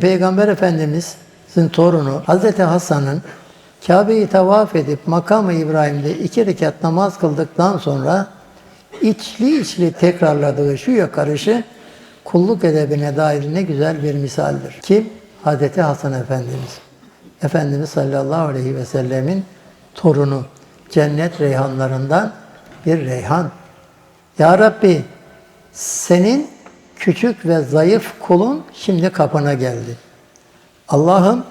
Peygamber Efendimiz'in torunu Hazreti Hasan'ın Kabe'yi tavaf edip makamı İbrahim'de iki rekat namaz kıldıktan sonra içli içli tekrarladığı şu yakarışı kulluk edebine dair ne güzel bir misaldir. Kim? Hazreti Hasan Efendimiz. Efendimiz sallallahu aleyhi ve sellemin torunu. Cennet reyhanlarından bir reyhan. Ya Rabbi senin küçük ve zayıf kulun şimdi kapına geldi. Allah'ım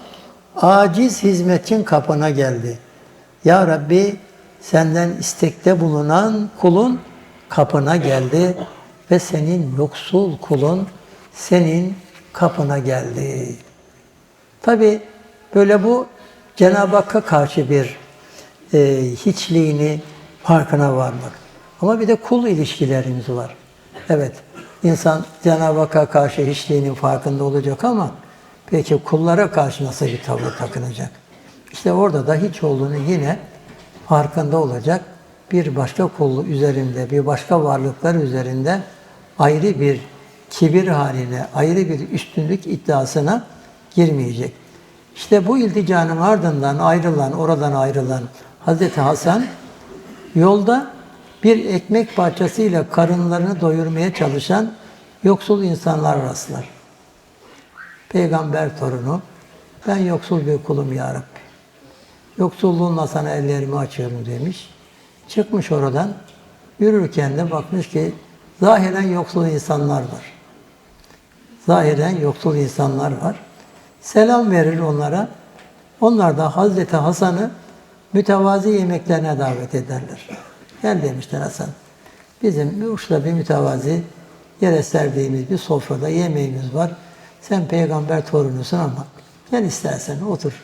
aciz hizmetçin kapına geldi. Ya Rabbi senden istekte bulunan kulun kapına geldi ve senin yoksul kulun senin kapına geldi. Tabi böyle bu Cenab-ı Hakk'a karşı bir e, hiçliğini farkına varmak. Ama bir de kul ilişkilerimiz var. Evet, insan Cenab-ı Hakk'a karşı hiçliğinin farkında olacak ama peki kullara karşı nasıl bir tavır takınacak? İşte orada da hiç olduğunu yine farkında olacak. Bir başka kul üzerinde, bir başka varlıklar üzerinde ayrı bir kibir haline, ayrı bir üstünlük iddiasına girmeyecek. İşte bu ilticanın ardından ayrılan, oradan ayrılan Hazreti Hasan yolda bir ekmek parçasıyla karınlarını doyurmaya çalışan yoksul insanlar rastlar. Peygamber torunu, ben yoksul bir kulum ya Rabbi. Yoksulluğunla sana ellerimi açıyorum demiş. Çıkmış oradan, yürürken de bakmış ki zahiren yoksul insanlar var. Zahiren yoksul insanlar var. Selam verir onlara. Onlar da Hazreti Hasan'ı mütevazi yemeklerine davet ederler. Gel demişler Hasan. Bizim uçta bir mütevazi yere serdiğimiz bir sofrada yemeğimiz var. Sen peygamber torunusun ama gel istersen otur.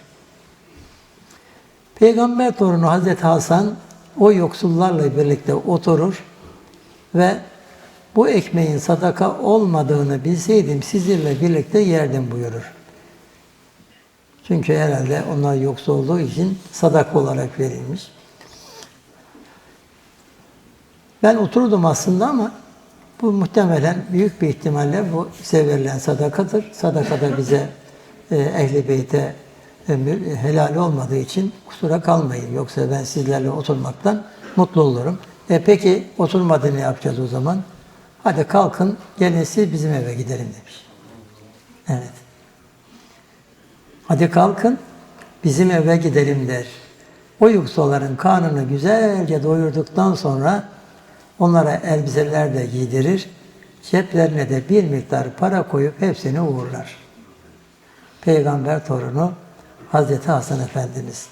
Peygamber torunu Hazreti Hasan o yoksullarla birlikte oturur ve bu ekmeğin sadaka olmadığını bilseydim sizinle birlikte yerdim buyurur. Çünkü herhalde onlar yoksul olduğu için sadaka olarak verilmiş. Ben oturdum aslında ama bu muhtemelen büyük bir ihtimalle bu bize verilen sadakadır. Sadaka da bize e, ehli beyte e, mü- helal olmadığı için kusura kalmayın. Yoksa ben sizlerle oturmaktan mutlu olurum. E peki oturmadı ne yapacağız o zaman? Hadi kalkın gelin siz bizim eve gidelim demiş. Evet. Hadi kalkın bizim eve gidelim der. O yoksulların karnını güzelce doyurduktan sonra onlara elbiseler de giydirir. Ceplerine de bir miktar para koyup hepsini uğurlar. Peygamber torunu Hazreti Hasan Efendimiz.